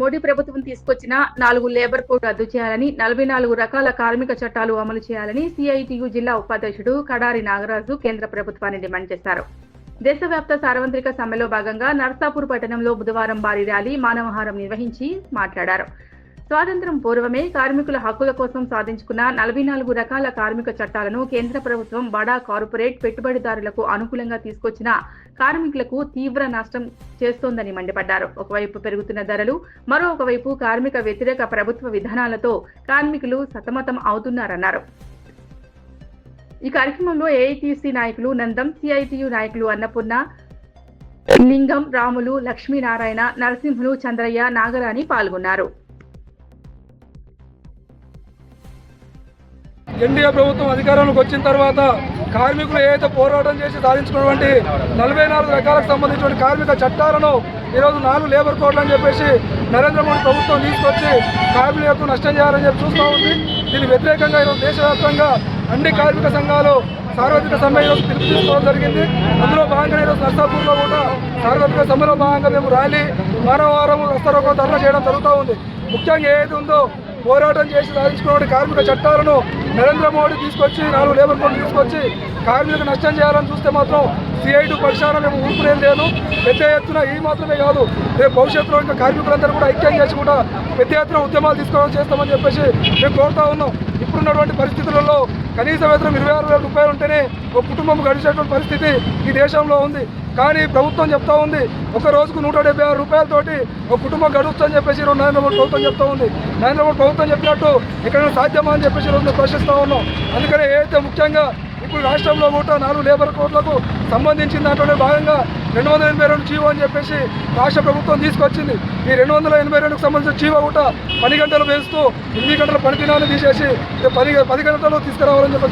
మోడీ ప్రభుత్వం తీసుకొచ్చిన నాలుగు లేబర్ కోడ్ రద్దు చేయాలని నలభై నాలుగు రకాల కార్మిక చట్టాలు అమలు చేయాలని సిఐటియు జిల్లా ఉపాధ్యక్షుడు కడారి నాగరాజు కేంద్ర ప్రభుత్వాన్ని డిమాండ్ చేశారు. దేశవ్యాప్త సార్వత్రిక సమ్మెలో భాగంగా నర్సాపూర్ పట్టణంలో బుధవారం భారీ ర్యాలీ మానవహారం నిర్వహించి మాట్లాడారు. స్వాతంత్రం పూర్వమే కార్మికుల హక్కుల కోసం సాధించుకున్న నలభై నాలుగు రకాల కార్మిక చట్టాలను కేంద్ర ప్రభుత్వం బడా కార్పొరేట్ పెట్టుబడిదారులకు అనుకూలంగా తీసుకొచ్చిన కార్మికులకు తీవ్ర నష్టం చేస్తోందని మండిపడ్డారు. ఒకవైపు పెరుగుతున్న ధరలు మరోవైపు కార్మిక వ్యతిరేక ప్రభుత్వ విధానాలతో కార్మికులు సతమతం అవుతున్నారన్నారు. ఈ కార్యక్రమంలో ఏఐటీసీ నాయకులు నందం సిఐటియు నాయకులు అన్నపూర్ణ లింగం రాములు లక్ష్మీనారాయణ నరసింహులు చంద్రయ్య నాగరాణి పాల్గొన్నారు. ఎన్డీఏ ప్రభుత్వం అధికారంలోకి వచ్చిన తర్వాత కార్మికులు ఏదైతే పోరాటం చేసి సాధించుకున్నటువంటి నలభై నాలుగు రకాలకు సంబంధించిన కార్మిక చట్టాలను ఈరోజు నాలుగు లేబర్ కోడ్లు అని చెప్పేసి నరేంద్ర మోడీ ప్రభుత్వం తీసుకొచ్చి కార్మికులకు నష్టం చేయాలని చెప్పి చూస్తూ ఉంది. దీని వ్యతిరేకంగా ఈరోజు దేశవ్యాప్తంగా అన్ని కార్మిక సంఘాలు సార్వత్రిక సమ్మె ఈరోజు పిలుపు తీసుకోవడం జరిగింది. అందులో భాగంగా ఈరోజు నర్సాపూర్లో కూడా సార్వత్రిక సమ్మెలో భాగంగా మేము ర్యాలీ వారం రస్తారోకో ధర్నా చేయడం జరుగుతూ ఉంది. ముఖ్యంగా ఏది ఉందో పోరాటం చేసి సాధించుకున్న కార్మిక చట్టాలను నరేంద్ర మోడీ తీసుకొచ్చి నాలుగు లేబర్ కోడ్ తీసుకొచ్చి కార్మికులకు నష్టం చేయాలని చూస్తే మాత్రం సిఐటి పక్షాన మేము ఊరుకునేది లేదు. పెద్ద ఎత్తున ఈ మాత్రమే కాదు రేపు భవిష్యత్తులో ఇంకా కార్మికులందరూ కూడా ఐక్యం చేసి కూడా పెద్ద ఎత్తున ఉద్యమాలు తీసుకోవడం చేస్తామని చెప్పేసి మేము కోరుతా ఉన్నాం. ఇప్పుడున్నటువంటి పరిస్థితులలో కనీస వేతనం ఇరవై ఆరు వేల రూపాయలు ఉంటేనే ఒక కుటుంబం గడిచేటువంటి పరిస్థితి ఈ దేశంలో ఉంది. కానీ ప్రభుత్వం చెప్తా ఉంది ఒక రోజుకు నూట డెబ్బై ఆరు రూపాయలతోటి ఒక కుటుంబం గడుస్తుందని చెప్పేసి ఈరోజు నరేంద్ర మోడీ ప్రభుత్వం చెప్తా ఉంది. నరేంద్ర మోడీ ప్రభుత్వం చెప్పినట్టు ఎక్కడైనా సాధ్యమా అని చెప్పేసి ఈరోజు ప్రశ్నిస్తూ ఉన్నాం. అందుకనే ఏదైతే ముఖ్యంగా ఇప్పుడు రాష్ట్రంలో కూడా నాలుగు లేబర్ కోడ్లకు సంబంధించిన దాంట్లోనే భాగంగా రెండు వందల ఎనభై రెండు చీవో అని చెప్పేసి రాష్ట్ర ప్రభుత్వం తీసుకొచ్చింది. ఈ రెండు వందల ఎనభై రెండుకు సంబంధించిన చీవో కూడా పని గంటలు పెంచుతూ ఎనిమిది గంటల పని దినాన్ని తీసేసి పది పది గంటలు తీసుకురావాలని చెప్పి